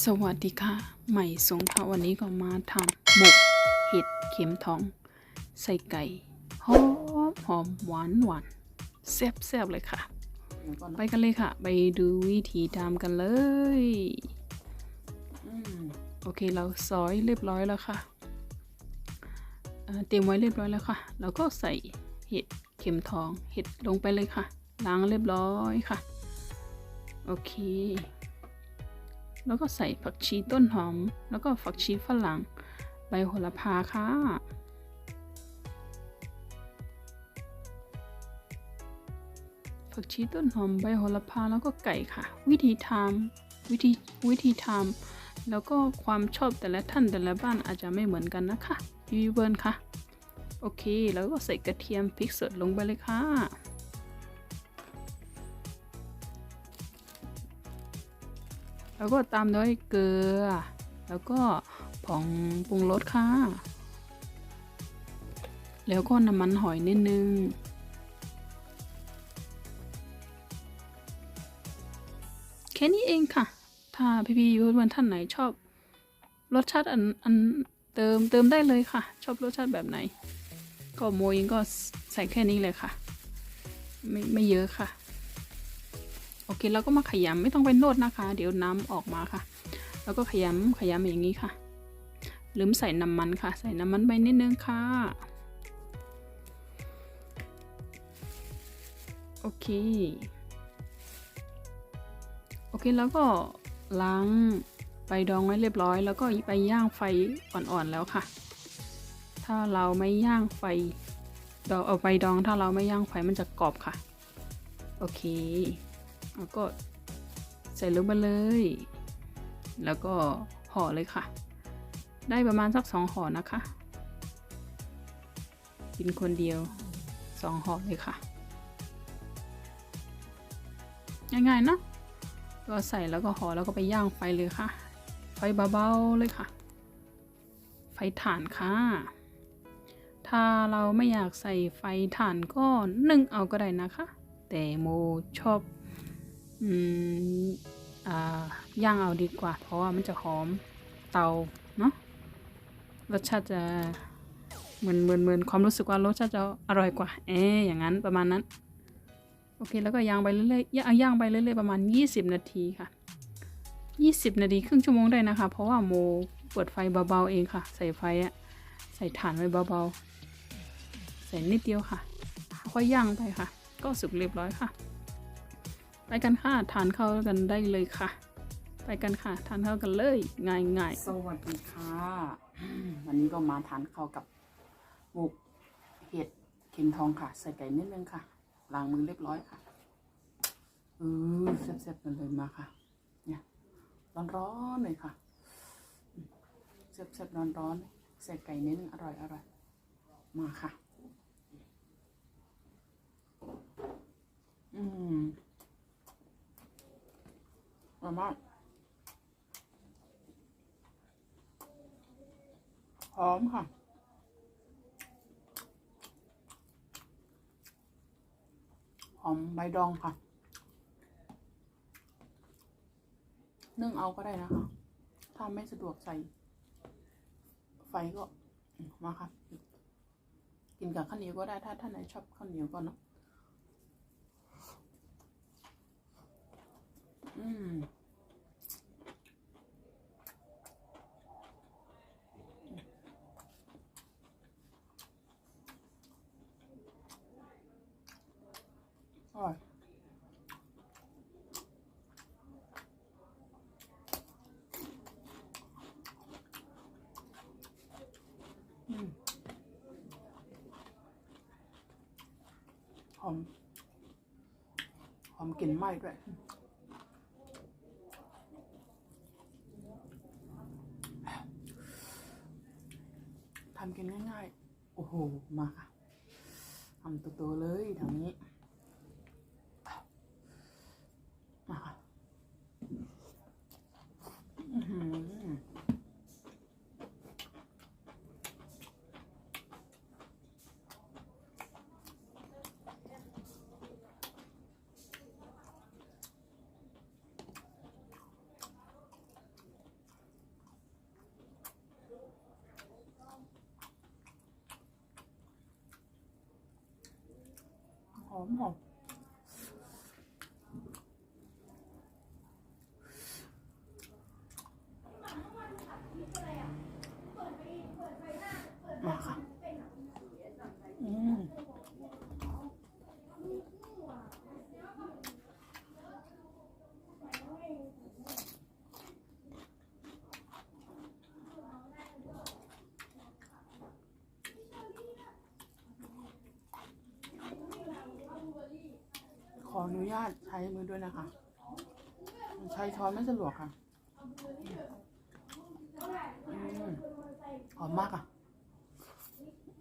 สวัสดีค่ะ ใหม่สงค่ะวันนี้ก็มาทำหมกเห็ดเข็มทอง ใส่ไก่หอมหอมหวานหวานแซ่บแซ่บเลยค่ะ ไปกันเลยค่ะ ไปดูวิธีทำกันเลยโอเคเราซอยเรียบร้อยแล้วค่ะเตรียมไว้เรียบร้อยแล้วค่ะ เราก็ใส่เห็ดเข็มทองเห็ดลงไปเลยค่ะ ล้างเรียบร้อยค่ะ โอเค แล้วก็ใส่ผักชีต้นหอม แล้วก็ผักชีฝรั่ง ใบโหระพาค่ะ ผักชีต้นหอมใบโหระพาแล้วก็ไก่ค่ะ วิธีทำวิธีวิธีทำแล้วก็ความชอบแต่ละท่านแต่ละบ้านอาจจะไม่เหมือนกันนะคะพี่เบิร์นค่ะ โอเค แล้วก็ใส่กระเทียมพริกสดลงไปเลยค่ะ แล้วก็ตามด้วยเกลือ แล้วก็ผงปรุงรสค่ะ แล้วก็น้ำมันหอยนิดนึง แค่นี้เองค่ะ ถ้าพี่พี่ยูวันท่านไหนชอบรสชาติอันอันเติมเติมได้เลยค่ะ ชอบรสชาติแบบไหน ก็โมยิงก็ใส่แค่นี้เลยค่ะ ไม่ไม่เยอะค่ะ อเคแล้วก็มาขยำไม่ต้องไปนวดนะคะ เดี๋ยวน้ำออกมาค่ะ แล้วก็ขยำขยำอย่างนี้ค่ะ ลืมใส่น้ำมันค่ะ ใส่น้ำมันไปนิดนึงค่ะ โอเค โอเคแล้วก็ล้างใบดองไว้เรียบร้อย แล้วก็ไปย่างไฟอ่อนๆแล้วค่ะ ถ้าเราไม่ย่างไฟดองเอาใบดองถ้าเราไม่ย่างไฟมันจะกรอบค่ะ โอเค แล้วก็ใส่ลงไปเลย แล้วก็ห่อเลยค่ะ ได้ประมาณสักสองห่อนะคะ กินคนเดียวสองห่อเลยค่ะ ง่ายๆเนะก็ใส่แล้วก็ห่อแล้วก็ไปย่างไฟเลยค่ะ ไฟเบาๆเลยค่ะ ไฟถ่านค่ะ ถ้าเราไม่อยากใส่ไฟถ่านก็นึ่งเอาก็ได้นะคะ แต่โมชอบ อืมอ่าย่างเอาดีกว่า เพราะว่ามันจะหอมเตาเนาะรสชาติจะเหมือนเหมือนเหมือนความรู้สึกว่ารสชาติจะอร่อยกว่า เอ๊อย่างนั้นประมาณนั้น โอเค แล้วก็ย่างไปเรื่อยๆย่างย่างไปเรื่อยๆประมาณ 20 นาทีค่ะ 20 นาทีครึ่งชั่วโมงได้นะคะ เพราะว่าโมเปิดไฟเบาๆเองค่ะ ใส่ไฟอะใส่ถ่านไว้เบาๆ ใส่นิดเดียวค่ะ ค่อยย่างไปค่ะ ก็สุกเรียบร้อยค่ะ ไปกันค่ะทานข้าวกันได้เลยค่ะ ไปกันค่ะทานข้าวกันเลยง่ายง่ายสวัสดีค่ะ วันนี้ก็มาทานข้าวกับหมกเห็ดเข็มทองค่ะ ใส่ไก่นิดนึงค่ะล้างมือเรียบร้อยค่ะเออแซ่บๆกันเลยมาค่ะ เนี่ยร้อนๆเลยค่ะแซ่บๆร้อนๆใส่ไก่นิดนึงอร่อยอร่อยมาค่ะ อืม อร่าหอมค่ะหอมใบดองค่ะ นึ่งเอาก็ได้นะคะ ถ้าไม่สะดวกใส่ ไฟก็มมาค่ะ กินกับข้าวเหนียวก็ได้ถ้าท่านไหนชอบข้าวเหนียวก็เนาะ อืม อร่อยอืมหอม หอมกลิ่นไหม้ด้วยทำกินง่ายๆ โอ้โห มาค่ะทำตัวๆเลยทางนี้ มาค่ะอื้อหือ อมหอมมาค่ะ อืม ขออนุญาตใช้มือด้วยนะคะใช้ช้อนไม่สะดวกค่ะอืมหอมมากอะ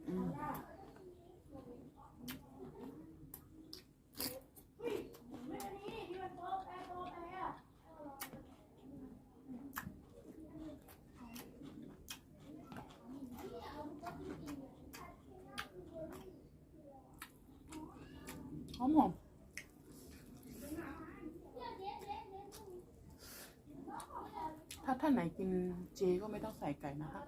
อืมหอมหอม ถ้าท่านไหนกินเจก็ไม่ต้องใส่ไก่นะคะ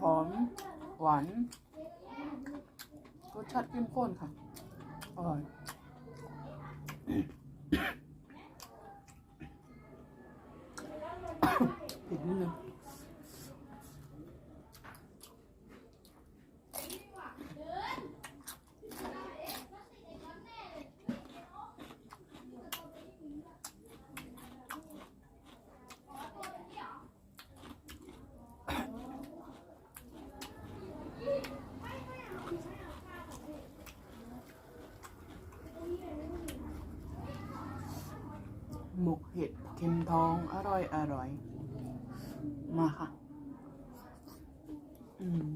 หอม หวานรสชาติเข้มข้นค่ะ อร่อยผิดนิดนึง หมก เห็ดเค็มทองอร่อยอร่อย มาค่ะ อืม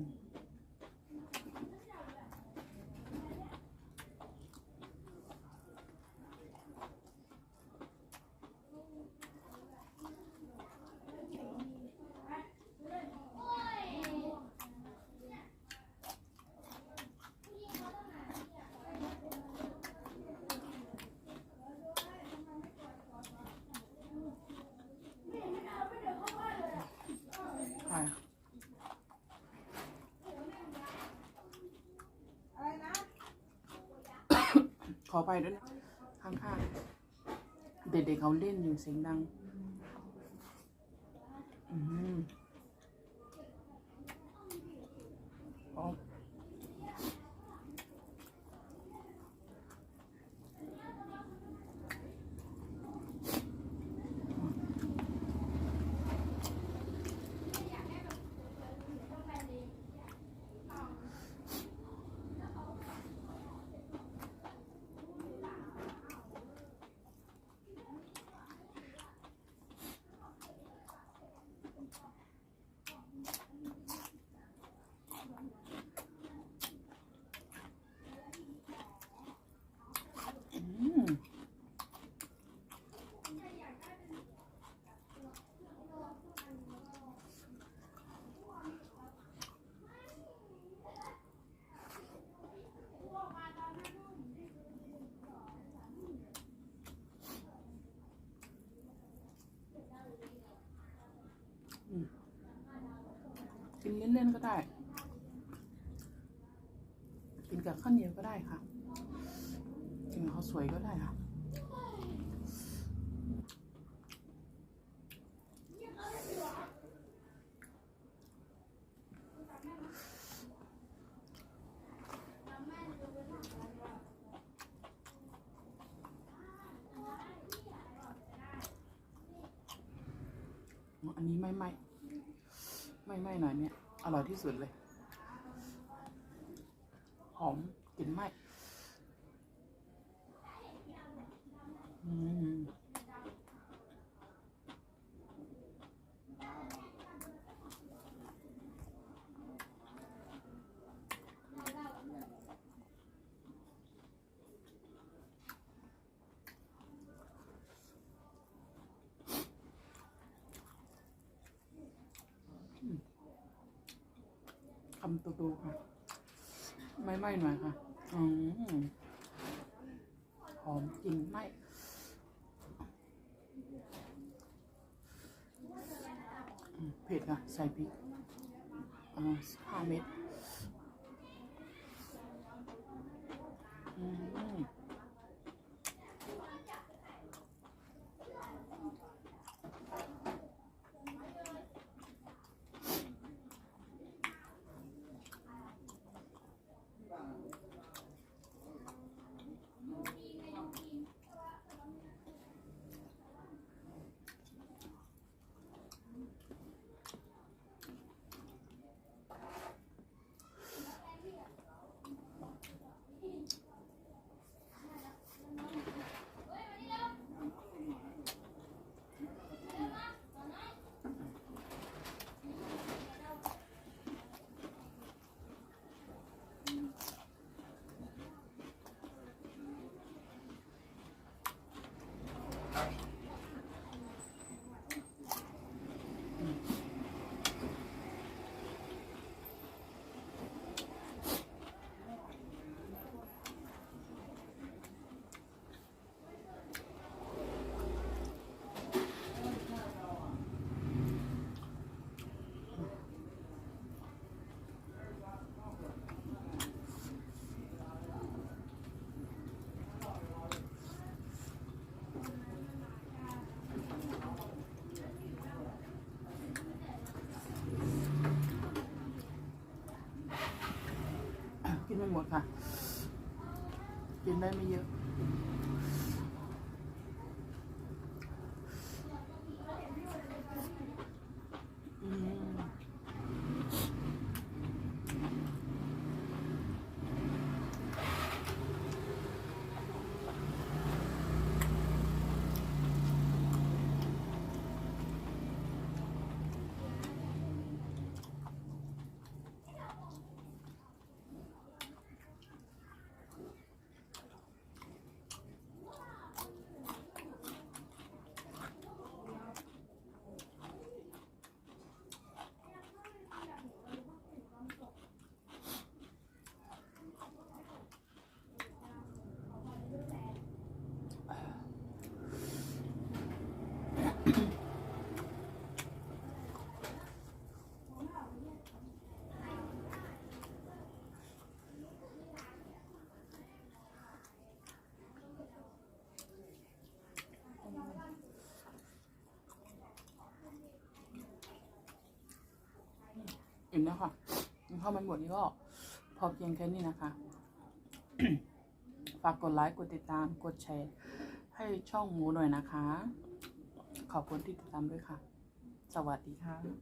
ใช่ข อไปด้วยนะข้างๆ เด็กๆเขาเล่นอยู่เสียงดัง อืมอ๋ออืม กิน เล่นๆก็ได้ กินกับข้าวเหนียวก็ได้ค่ะกินกับข้าวสวยก็ได้ค่ะ อันนี้ไม่ไหม่ไม่ไหม่หน่อยเนี่ย อร่อย ที่สุดเลย หอมกลิ่นไหม้อืมคำตัวๆค่ะ ไม่ไหม้หน่อยค่ะอืมหอมกลิ่นไหม้เผ็ดค่ะใส่พริกห้าเม็ดอืม กินไม่ หมดค่ะ กินได้ไม่เยอะ อืม อิ่มแล้วค่ะข้าวมันบดนี่ก็พอเพียงแค่นี้นะคะ ฝากกดไลค์ กดติดตาม กดแชร์ ให้ช่องหมูหน่อยนะคะ ขอบคุณที่ติดตามด้วยค่ะ สวัสดีค่ะ